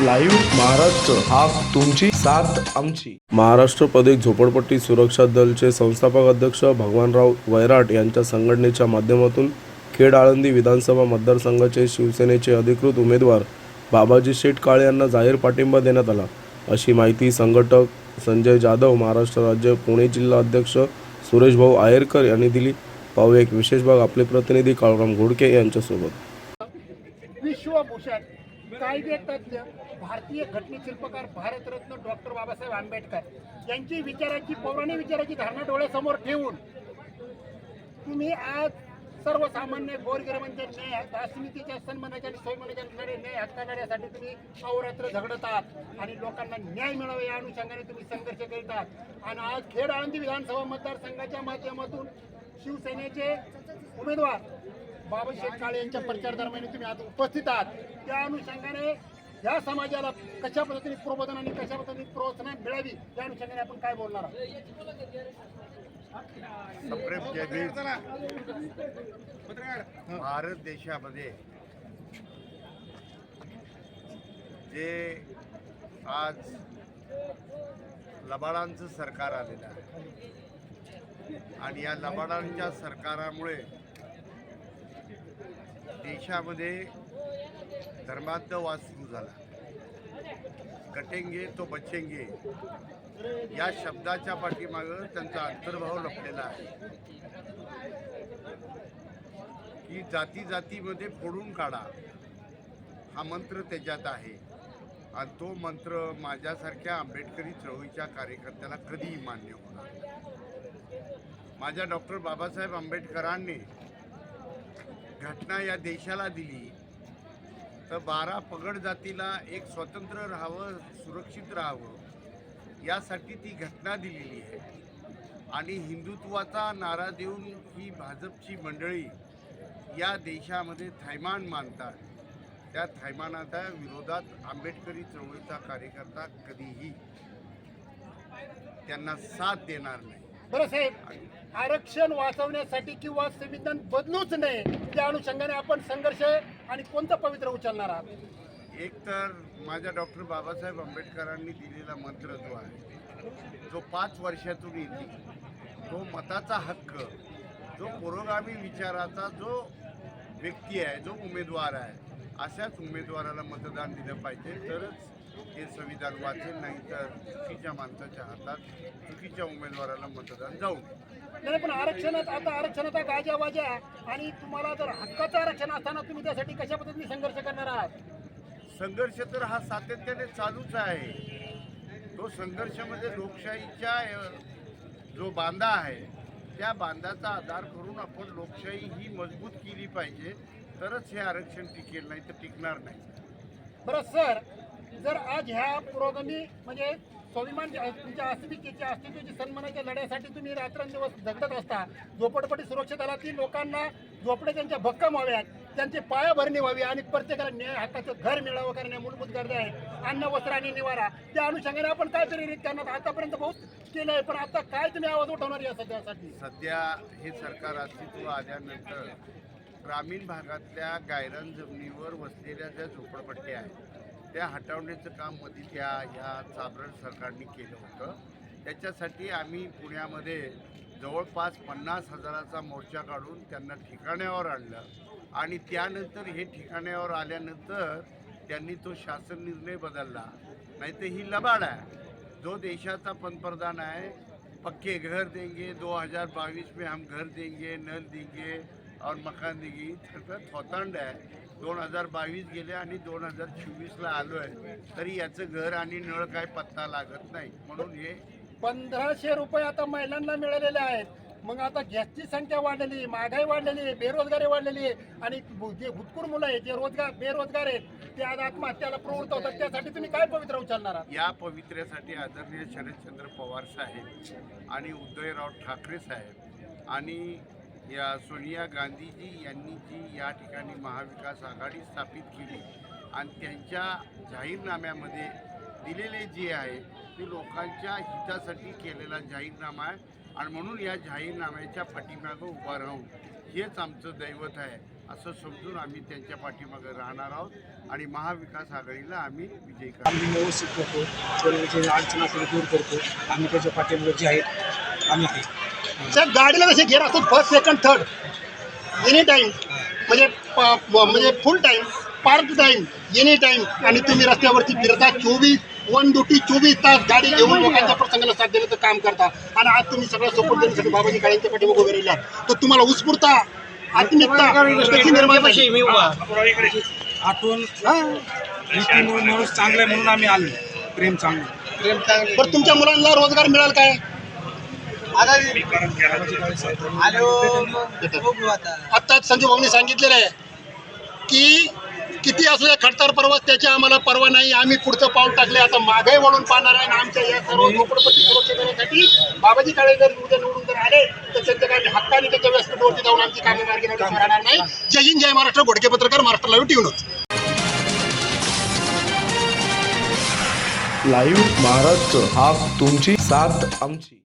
Live Maharashtra हा तुमची साथ आमची. महाराष्ट्र प्रदेश झोपडपट्टी सुरक्षा दलचे संस्थापक अध्यक्ष भगवानराव वैराट यांच्या संघटनेच्या माध्यमातून खेड आळंदी विधानसभा मतदारसंघाचे शिवसेनेचे अधिकृत उमेदवार बाबाजी शेठ काळे यांना जाहीर पाठिंबा देण्यात आला. अशी माहिती संघटक संजय जाधव महाराष्ट्र राज्य पुणे जिल्हा अध्यक्ष सुरेश भाऊ आयरकर यांनी दिली. पाहूया एक विशेष भाग आपले प्रतिनिधी काळूराम घोडके यांच्यासोबत. विश्वभूषण. कायदे तज्ज्ञ भारतीय घटनेशिल्पकार भारतरत्न डॉक्टर बाबासाहेब आंबेडकर यांची विचाराची पौराणिक विचाराची धारणा डोळ्यासमोर ठेवून तुम्ही आज सर्वसामान्य गोरगिरमांच्या न्याय अस्मितेच्या सन्मानाच्या आणि स्वयंमानाच्या न्याय हक्का करण्यासाठी तुम्ही अवरात्र झगडत आहात आणि लोकांना न्याय मिळावा या अनुषंगाने तुम्ही संघर्ष करीत आहात. आणि आज खेड आळंदी विधानसभा मतदारसंघाच्या माध्यमातून शिवसेनेचे उमेदवार बाबासाहेब काळे यांच्या प्रचार दरम्यान तुम्ही आज उपस्थित आहात. त्या अनुषंगाने या समाजाला कशा पद्धतीने प्रबोधन आणि कशा पद्धतीने प्रोत्साहन मिळावी या अनुषंगाने आपण काय बोलणार आहोत? भारत देशामध्ये जे आज लबाडांचं सरकार आलेलं आहे. आणि या लबाडांच्या सरकारामुळे देशामध्ये धर्मांध वाद सुरू झाला. कटेंगे तो बचेंगे. या शब्दाच्या पाठीमागं त्यांचा अंतर्भाव लपलेला आहे. की जाती जातीमध्ये फोडून काढा. हा मंत्र त्याच्यात आहे. आणि तो मंत्र माझ्यासारख्या आंबेडकरी चळवळीच्या कार्यकर्त्याला कधीही मान्य होणार माझ्या डॉक्टर बाबासाहेब आंबेडकरांनी घटना या देशाला दिली. तर बारा पगड जातीला एक स्वतंत्र राहावं सुरक्षित राहावं यासाठी ती घटना दिलेली आहे. आणि हिंदुत्वाचा नारा देऊन ही भाजपची मंडळी या देशामध्ये थैमान मानतात. त्या थैमानाच्या विरोधात आंबेडकरी चळवळीचा कार्यकर्ता कधीही त्यांना साथ देणार नाही. बरं साहेब आरक्षण वाचवण्यासाठी किंवा संविधान बदलूच नये त्या अनुषंगाने आपण संघर्ष आणि कोणतं पवित्र उचलणार आहात? एक तर माझ्या डॉक्टर बाबासाहेब आंबेडकरांनी दिलेला मंत्र जो आहे जो पाच वर्षातून येते तो मताचा हक्क जो पुरोगामी विचाराचा जो व्यक्ती आहे जो उमेदवार आहे अशाच उमेदवाराला मतदान दिलं पाहिजे. तरच हे संविधान वाचेल नाही तर चुकीच्या माणसाच्या हातात चुकीच्या उमेदवाराला मतदान जाऊ. नाही पण आरक्षणात आता आरक्षणाचा गाजा वाजा आणि तुम्हाला जर हक्काचं आरक्षण असताना तुम्ही त्यासाठी कशा पद्धतीने संघर्ष करणार आहात? संघर्ष तर हा सातत्याने चालूच आहे. तो संघर्ष म्हणजे लोकशाहीच्या जो बांधा आहे त्या बांधाचा आधार करून आपण लोकशाही ही मजबूत केली पाहिजे. तरच हे आरक्षण टिकेल नाही तर टिकणार नाही. बरं सर जर आज ह्या पुरोगामी म्हणजे स्वाभिमान तुमच्या अस्मितेच्या अस्तित्वाची सन्मानाच्या लढ्यासाठी तुम्ही रात्रंदिवस झगडत असता झोपडपट्टी सुरक्षा दलातील लोकांना झोपडे त्यांच्या भक्कम व्हाव्यात त्यांची पायाभरणी व्हावी आणि प्रत्येकाला न्याय हक्काचं घर मिळावं करणे मूलभूत गरजा आहे. अन्न वस्त्र आणि निवारा त्या अनुषंगाने आपण काय प्रेरित करणार आतापर्यंत बहुत केलं आहे पण आता काय तुम्ही आवाज उठवणार या सध्यासाठी? सध्या हे सरकार अस्तित्व आल्यानंतर ग्रामीण भागातल्या गायरान जमिनीवर वसलेल्या ज्या झोपडपट्ट्या आहेत त्या हटवण्याचं काममध्ये त्या ह्या चाबरड सरकारने केलं होतं. त्याच्यासाठी आम्ही पुण्यामध्ये जवळपास पन्नास हजाराचा मोर्चा काढून त्यांना ठिकाण्यावर आणलं. आणि त्यानंतर हे ठिकाण्यावर आल्यानंतर त्यांनी तो शासन निर्णय बदलला. नाही तर ही लबाड आहे. जो देशाचा पंतप्रधान आहे पक्के घर देंगे 2022 में हम घर देंगे नल देंगे और मकान देंगे तर थोतांड आहे. दोन हजार बावीस गेले आणि दोन हजार चोवीसला आलो आहे तरी याचं घर आणि नळ काय पत्ता लागत नाही. म्हणून हे पंधराशे रुपये आता महिलांना मिळालेले आहेत. मग आता गॅसची संख्या वाढलेली आहे महागाई वाढलेली आहे बेरोजगारी वाढलेली आहे आणि जे भूतपूर मुलं आहेत जे रोजगार बेरोजगार आहेत ते आज आत्महत्याला प्रवृत्त होतात. त्यासाठी तुम्ही काय पवित्र उचलणार आहात? या पवित्र्यासाठी आदरणीय शरदचंद्र पवार साहेब आणि उदयराव ठाकरे साहेब आणि या सोनिया गांधीजी यांनी जी या ठिकाणी महाविकास आघाडी स्थापित केली आणि त्यांच्या जाहीरनाम्यामध्ये दिलेले जे आहे ते लोकांच्या हितासाठी केलेला जाहीरनामा आहे. आणि म्हणून या जाहीरनाम्याच्या पाठीमागं उभं राहून हेच आमचं दैवत आहे असं समजून आम्ही त्यांच्या पाठीमागं राहणार आहोत आणि महाविकास आघाडीला आम्ही विजयी करणार आम्ही व्यवस्थित करतो. अडचण असेल दूर करतो. आम्ही त्याच्या पाठीमागे जे आहेत आम्ही आहे साहेब गाडीला कसे गेअर असतात first second third any time म्हणजे म्हणजे full time part time any time आणि तुम्ही रस्त्यावरती फिरता चोवीस वन ड्युटी चोवीस तास गाडी घेऊन लोकांच्या प्रसंगाला साथ देण्याचं काम करता. आणि आज तुम्ही सगळं सपोर्ट देण्यासाठी बाबाजी काळ्यांच्या पाठीमागे उभे राहिला तर तुम्हाला उत्स्फूर्ता आत्मिकता कशी निर्माण रीती माणूस चांगला आहे म्हणून आम्ही आलो. प्रेम चांगलं. बरं तुमच्या मुलांना रोजगार मिळाल काय? आता संजू भाऊनी सांगितलेलं आहे की किती असले खडतर पर्वत त्याची आम्हाला पर्वा नाही. आम्ही पुढचं पाऊल टाकले आता मागे वळून पाहणार आहे आणि आमच्या या सर्व झोपडपट्टी सुरक्षा करण्यासाठी बाबाजी काळे जर उद्या निवडून जर आले तर त्यांच्या काही हक्काने त्याच्या व्यासपीठावरती जाऊन आमची कामे मार्गी राहणार नाही. जय हिंद जय महाराष्ट्र. घोडके पत्रकार Maharashtra live TV live Maharashtra हा तुमची साथ आमची.